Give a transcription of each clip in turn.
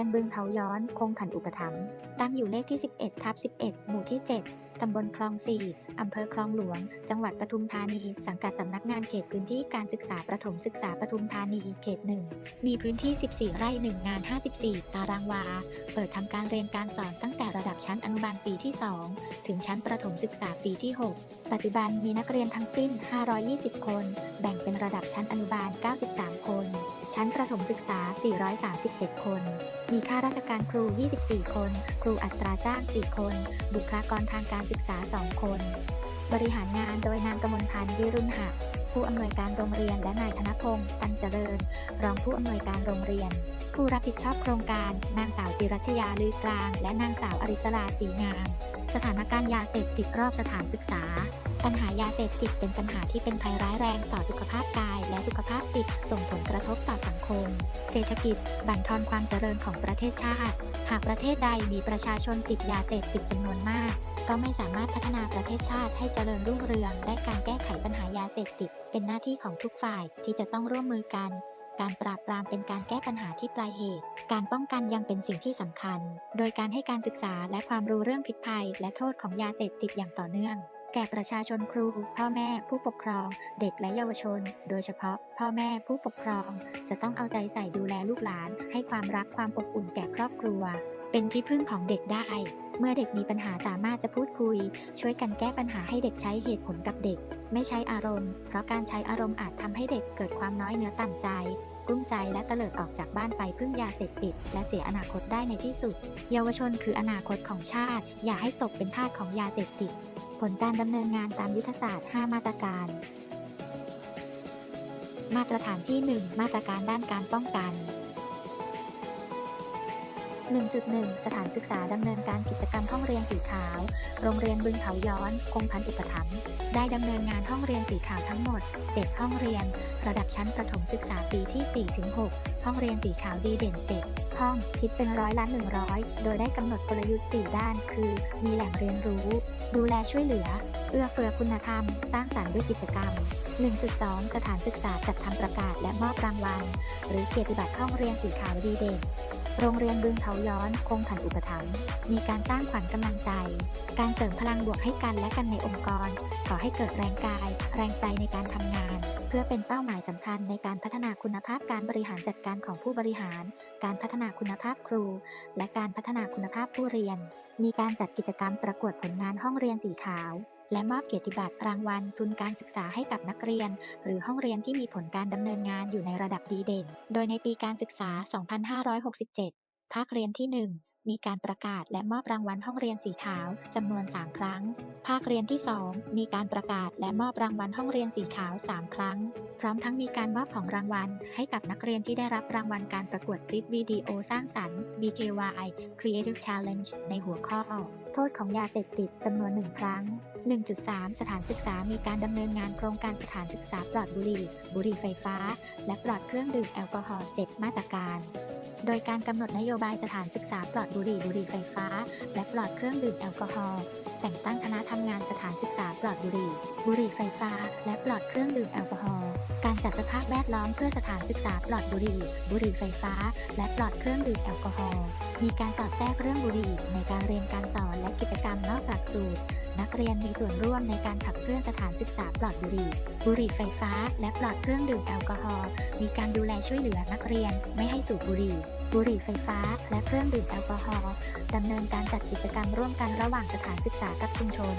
โรงเรียนบึงเขาย้อนคงผันอุปถัมภ์ตั้งอยู่เลขที่ 11ทับ11 หมู่ที่ 7 ตำบลคลอง4อำเภอคลองหลวง จังหวัดปทุมธานี สังกัดสำนักงานเขตพื้นที่การศึกษาประถมศึกษาปทุมธานีเขต1มีพื้นที่ 14 ไร่1งาน 54 ตารางวา เปิดทำการเรียนการสอนตั้งแต่ระดับชั้นอนุบาลปีที่ 2 ถึงชั้นประถมศึกษาปีที่ 6 ปัจจุบันมีนักเรียนทั้งสิ้น 520 คน แบ่งเป็นระดับชั้นอนุบาล 93 คน ชั้นประถมศึกษา 437 คนมีข้าราชการครู 24 คน ครูอัตราจ้าง 4 คน บุคลากรทางการศึกษา 2 คน บริหารงานโดยนางกมลพันธ์วิรุณหะผู้อำนวยการโรงเรียนและนายธนพงศ์ตันเจริญ รองผู้อำนวยการโรงเรียน ผู้รับผิดชอบโครงการ นางสาวจิรัชยาลือกลาง และนางสาวอริสลาสีงาม สถานการณ์ยาเสพติดรอบสถานศึกษา ปัญหายาเสพติดเป็นปัญหาที่เป็นภัยร้ายแรงต่อสุขภาพกาย และสุขภาพจิต ส่งผลกระทบต่อสังคม เศรษฐกิจ บั่นทอนความเจริญของประเทศชาติ หากประเทศใดมีประชาชนติดยาเสพติดจำนวนมาก ก็ไม่สามารถพัฒนาประเทศชาติให้เจริญรุ่งเรือง และการแก้ไขปัญหายาเสพติด เป็นหน้าที่ของทุกฝ่ายที่จะต้องร่วมมือกันการปราบปรามเป็นการแก้ปัญหาที่ปลายเหตุ การป้องกันยังเป็นสิ่งที่สำคัญ โดยการให้การศึกษาและความรู้เรื่องพิษภัย และโทษของยาเสพติดอย่างต่อเนื่อง แก่ประชาชนครู พ่อแม่ผู้ปกครอง เด็กและเยาวชน โดยเฉพาะ พ่อแม่ผู้ปกครอง จะต้องเอาใจใส่ดูแลลูกหลาน ให้ความรักความอบอุ่นแก่ครอบครัว เป็นที่พึ่งของเด็กได้ เมื่อเด็กมีปัญหาสามารถจะพูดคุย ช่วยกันแก้ปัญหาให้เด็กใช้เหตุผลกับเด็ก ไม่ใช้อารมณ์ เพราะการใช้อารมณ์อาจทำให้เด็กเกิดความน้อยเนื้อต่ำใจกลุ้มใจและเตลิดออกจากบ้านไปพึ่งยาเสพติด และเสียอนาคตได้ในที่สุด เยาวชนคืออนาคตของชาติ อย่าให้ตกเป็นทาสของยาเสพติด ผลการดำเนินงานตามยุทธศาสตร์ 5 มาตรการ มาตรฐานที่ 1 มาตรการด้านการป้องกัน 1.1 สถานศึกษาดำเนินการกิจกรรมห้องเรียนสีขาว โรงเรียนบึงเขาย้อนคงพันอุปถัมภ์ได้ดำเนินงานห้องเรียนสีขาวทั้งหมด7ห้องเรียน ระดับชั้นประถมศึกษาปีที่ 4-6 ห้องเรียนสีขาวดีเด่น 7 ห้องคิดเป็นร้อยละ100 โดยได้กำหนดกลยุทธ์ 4 ด้าน คือ มีแหล่งเรียนรู้ ดูแลช่วยเหลือ เอื้อเฟื้อคุณธรรม สร้างสรรค์ด้วยกิจกรรม 1.2 สถานศึกษาจัดทำประกาศและมอบรางวัล หรือเกียรติบัตรห้องเรียนสีขาวดีเด่น โรงเรียนบึงเขาย้อนคงผันอุปถัมภ์มีการสร้างขวัญกำลังใจ การเสริมพลังบวกให้กันและกันในองค์กรก่อให้เกิดแรงกาย แรงใจในการทำงาน เพื่อเป็นเป้าหมายสำคัญในการพัฒนาคุณภาพการบริหารจัดการของผู้บริหาร การพัฒนาคุณภาพครู และการพัฒนาคุณภาพผู้เรียน มีการจัดกิจกรรมประกวดผลงานห้องเรียนสีขาว และมอบเกียรติบัตรรางวัลทุนการศึกษาให้กับนักเรียน หรือห้องเรียนที่มีผลการดำเนินงานอยู่ในระดับดีเด่น โดยในปีการศึกษา 2567 ภาคเรียนที่ 1มีการประกาศและมอบรางวัลห้องเรียนสีขาวจำนวน 3 ครั้ง ภาคเรียนที่ 2 มีการประกาศและมอบรางวัลห้องเรียนสีขาว 3 ครั้ง พร้อมทั้งมีการมอบของรางวัล ให้กับนักเรียนที่ได้รับรางวัลการประกวดคลิปวิดีโอสร้างสรรค์ BKY Creative Challenge ในหัวข้อ โทษของยาเสพติดจำนวน 1 ครั้ง 1.3 สถานศึกษามีการดำเนินงานโครงการสถานศึกษาปลอดบุหรี่ บุหรี่ไฟฟ้า และปลอดเครื่องดื่มแอลกอฮอล์7มาตรการ โดยการกำหนดนโยบายสถานศึกษาปลอดบุหรี่บุหรี่ไฟฟ้า และปลอดเครื่องดื่มแอลกอฮอล์แต่งตั้งคณะทำงานสถานศึกษาปลอดบุหรี่ บุหรี่ไฟฟ้า และปลอดเครื่องดื่มแอลกอฮอล์การจัดสภาพแวดล้อมเพื่อสถานศึกษาปลอดบุหรี่ บุหรี่ไฟฟ้า และปลอดเครื่องดื่มแอลกอฮอล์มีการสอดแทรกเรื่องบุหรี่ในการเรียนการสอนและกิจกรรมนอกหลักสูตรนักเรียนมีส่วนร่วมในการขับเคลื่อนสถานศึกษาปลอดบุหรี่ บุหรี่ไฟฟ้า และปลอดเครื่องดื่มแอลกอฮอล์ มีการดูแลช่วยเหลือนักเรียนไม่ให้สูบบุหรี่ บุหรี่ไฟฟ้า และเครื่องดื่มแอลกอฮอล์ดำเนินการจัดกิจกรรมร่วมกันระหว่างสถานศึกษากับชุมชน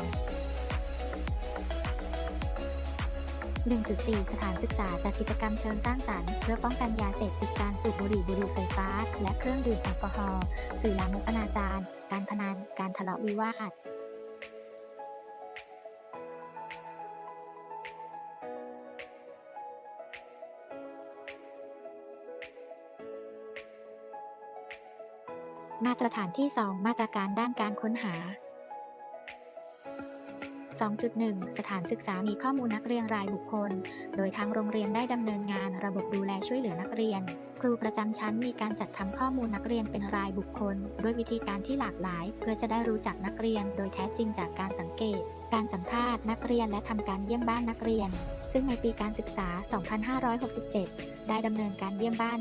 1.4 สถานศึกษาจัดกิจกรรมเชิงสร้างสรรค์เพื่อป้องกันยาเสพติดการสูบบุหรี่บุหรี่ไฟฟ้า และเครื่องดื่มแอลกอฮอล์สื่อลามกอนาจารการพนันการทะเลาะวิวาท มาตรฐานที่ 2 มาตรการด้านการค้นหา 2.1 สถานศึกษามีข้อมูลนักเรียนรายบุคคล โดยทางโรงเรียนได้ดำเนินงานระบบดูแลช่วยเหลือนักเรียน ครูประจำชั้นมีการจัดทำข้อมูลนักเรียนเป็นรายบุคคล ด้วยวิธีการที่หลากหลาย เพื่อจะได้รู้จักนักเรียนโดยแท้จริงจากการสังเกต การสัมภาษณ์นักเรียนและทำการเยี่ยมบ้านนักเรียน ซึ่งในปีการศึกษา 2567 ได้ดำเนินการเยี่ยมบ้าน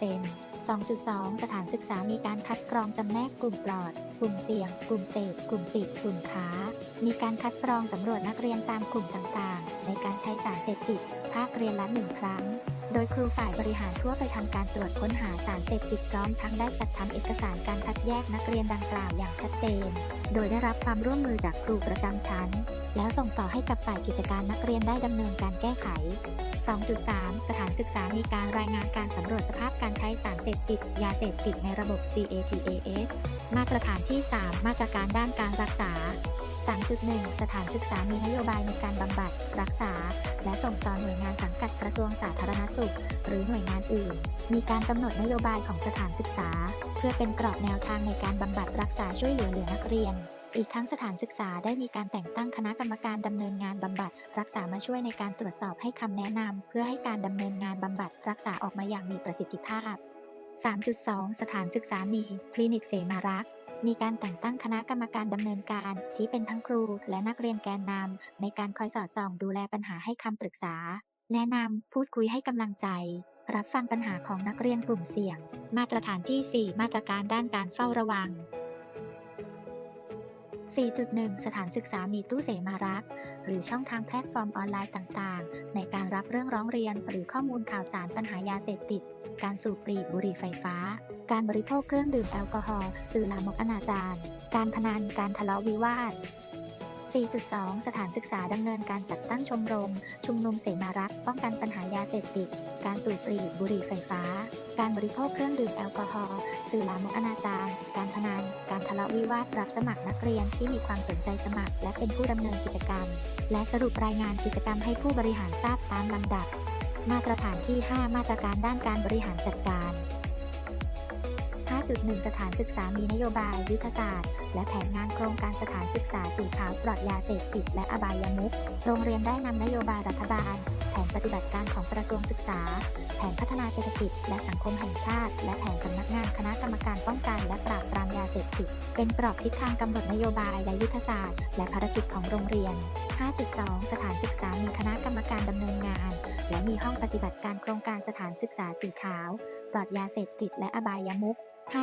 100% 2.2 สถานศึกษามีการคัดกรองจำแนกกลุ่มปลอด กลุ่มเสี่ยง กลุ่มเสพกลุ่มปิด กลุ่มค้า มีการคัดกรองสำรวจนักเรียนตามกลุ่มต่างๆ ในการใช้สารเสพติด ภาคเรียนละหนึ่งครั้ง โดยครูฝ่ายบริหารทั่วไปทำการตรวจค้นหาสารเสพติดพร้อมทั้งได้จัดทำเอกสารการคัดแยกนักเรียนดังกล่าวอย่างชัดเจน โดยได้รับความร่วมมือจากครูประจำชั้น แล้วส่งต่อให้กับฝ่ายกิจการนักเรียนได้ดำเนินการแก้ไข 2.3 สถานศึกษามีการรายงานการสำรวจสภาพการใช้สารเสพติด ยาเสพติดในระบบ CATAS มาตรฐานที่ 3 มาตรการด้านการรักษา 3.1 สถานศึกษามีนโยบายในการบำบัด รักษา และส่งต่อหน่วยงานสังกัดกระทรวงสาธารณสุข หรือหน่วยงานอื่น มีการกำหนดนโยบายของสถานศึกษา เพื่อเป็นกรอบแนวทางในการบำบัดรักษาช่วยเหลือเหลือนักเรียน อีกทั้งสถานศึกษาได้มีการแต่งตั้งคณะกรรมการดำเนินงานบำบัด รักษามาช่วยในการตรวจสอบให้คำแนะนำเพื่อให้การดำเนินงานบำบัด รักษาออกมาอย่างมีประสิทธิภาพ 3.2 สถานศึกษามี คลินิกเสมารักษ์ มีการแต่งตั้งคณะกรรมการดำเนินการ ที่เป็นทั้งครูและนักเรียนแกนนำในการคอยสอดส่องดูแลปัญหาให้คำปรึกษา แนะนำพูดคุยให้กำลังใจ รับฟังปัญหาของนักเรียนกลุ่มเสี่ยง มาตรฐานที่ 4 มาตรการด้านการเฝ้าระวัง 4.1 สถานศึกษามีตู้เสมารักษ์หรือช่องทางแพลตฟอร์มออนไลน์ต่าง ๆ ในการรับเรื่องร้องเรียนหรือข้อมูลข่าวสารปัญหายาเสพติด การสูบปลีบุหรี่ไฟฟ้า การบริโภคเครื่องดื่มแอลกอฮอล์สื่อลามกอนาจารการพนันการทะเลาะวิวาท 4.2 สถานศึกษาดำเนินการจัดตั้งชมรม ชุมนุมเสมารักป้องกันปัญหายาเสพติด การสูบปลีบุหรี่ไฟฟ้า การบริโภคเครื่องดื่มแอลกอฮอล์สื่อลามกอนาจารการพนันการทะเลาะวิวาทรับสมัครนักเรียนที่มีความสนใจสมัคร และเป็นผู้ดำเนินกิจกรรม และสรุปรายงานกิจกรรมให้ผู้บริหารทราบตามลำดับ มาตรฐานที่ 5 มาตรการด้านการบริหารจัดการ 5.1 สถานศึกษามีนโยบาย ยุทธศาสตร์ และแผนงานโครงการสถานศึกษาสีขาวปลอดยาเสพติดและอบายามุข โรงเรียนได้นำนโยบายรัฐบาล แผนปฏิบัติการของกระทรวงศึกษา แผนพัฒนาเศรษฐกิจ และสังคมแห่งชาติ และแผนสำนักงานคณะกรรมการป้องกัน และปราบปรามยาเสพติด เป็นกรอบทิศทางกำหนดนโยบายและยุทธศาสตร์ และภารกิจของโรงเรียน 5.2 สถานศึกษามีคณะกรรมการดำเนินงาน และมีห้องปฏิบัติการโครงการสถานศึกษาสีขาว ปลอดยาเสพติดและอบายามุข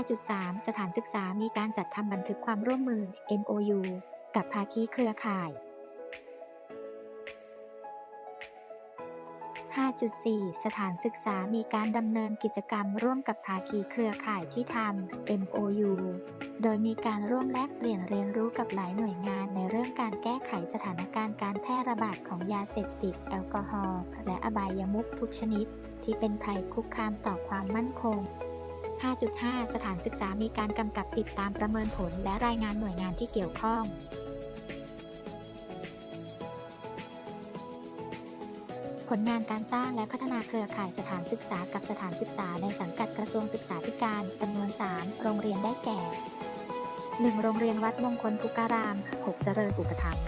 5.3 สถานศึกษามีการจัดทำบันทึกความร่วมมือ MOU กับภาคีเครือข่าย 5.4 สถานศึกษามีการดำเนินกิจกรรมร่วมกับภาคีเครือข่ายที่ทำ MOU โดยมีการร่วมแลกเปลี่ยนเรียนรู้กับหลายหน่วยงานในเรื่องการแก้ไขสถานการณ์การแพร่ระบาดของยาเสพติด แอลกอฮอล์และอบายามุขทุกชนิด ที่เป็นภัยคุกคามต่อความมั่นคง 5.5 สถานศึกษามีการกำกับติดตามประเมินผลและรายงานหน่วยงานที่เกี่ยวข้อง ลงานการสร้างและพัฒนาเครือข่ายสถานศึกษากับสถานศึกษาในสังกัดกระทรวงศึกษาธิการจำนวน 3 โรงเรียนได้แก่ 1. โรงเรียนวัดมงคลพุการาม 6 เจริญอุปถัมภ์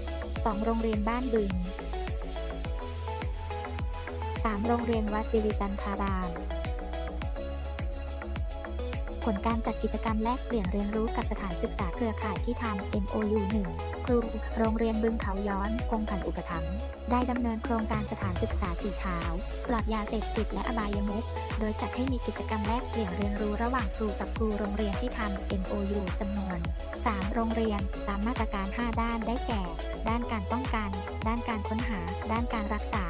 2. โรงเรียนบ้านบึง 3. โรงเรียนวัดสิริจันทาราม ผลการจัดกิจกรรมแลกเปลี่ยนเรียนรู้กับสถานศึกษาเครือข่ายที่ทำ MOU 1 รูโรงเรียนบึงเขาย้อนคงผันอุปถัมภ์ได้ดำเนินโครงการสถานศึกษาสีขาวปลอดยาเสพติดและอบายมุขโดยจัดให้มีกิจกรรมแลกเปลี่ยนเรียนรู้ระหว่างครูกับครูโรงเรียนที่ทำ MOU จำนวน 3 โรงเรียน ตามมาตรการ 5 ด้านได้แก่ ด้านการป้องกัน ด้านการค้นหา ด้านการรักษา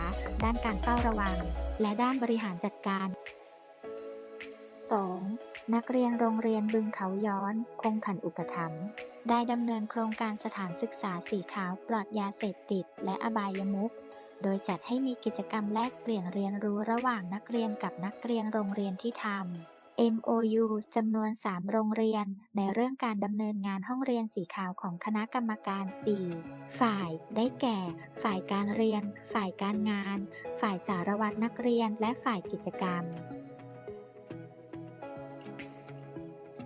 ด้านการเฝ้าระวัง และด้านบริหารจัดการ 2. นักเรียนโรงเรียนบึงเขาย้อน คงผันอุปถัมภ์ ได้ดำเนินโครงการสถานศึกษาสีขาวปลอดยาเสพติด และอบายมุขโดยจัดให้มีกิจกรรมแลกเปลี่ยนเรียนรู้ระหว่างนักเรียนกับนักเรียนโรงเรียนที่ทำ MOU จำนวน 3 โรงเรียน ในเรื่องการดำเนินงานห้องเรียนสีขาวของคณะกรรมการ 4 ฝ่าย ได้แก่ ฝ่ายการเรียน ฝ่ายการงาน ฝ่ายสารวัตรนักเรียน และฝ่ายกิจกรรม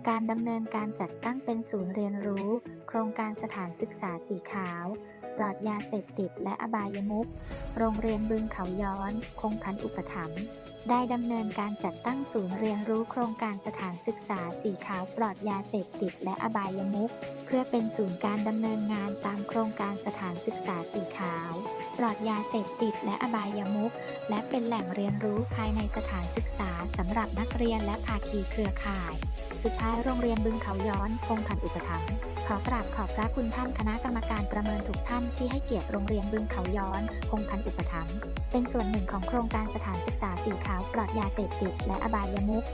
การดำเนินการจัดตั้งเป็นศูนย์เรียนรู้ โครงการสถานศึกษาสีขาวปลอดยาเสพติดและอบายมุขโรงเรียนบึงเขาย้อน คงพันอุปถัมภ์ได้ดำเนินการจัดตั้งศูนย์เรียนรู้โครงการสถานศึกษาสีขาวปลอดยาเสพติดและอบายมุขเพื่อเป็นศูนย์การดำเนินงานตามโครงการสถานศึกษาสีขาว ปลอดยาเสพติดและอบายมุขและเป็นแหล่งเรียนรู้ภายในสถานศึกษาสำหรับนักเรียนและภาคีเครือข่าย สุดท้ายโรงเรียนบึงเขาย้อนคงพันอุปถัมภ์ขอกราบขอบพระคุณท่านคณะกรรมการประเมินทุกท่านที่ให้เกียรติโรงเรียนบึงเขาย้อนคงพันอุปถัมภ์เป็นส่วนหนึ่งของโครงการสถานศึกษาสีขาวปลอดยาเสพติดและอบายมุข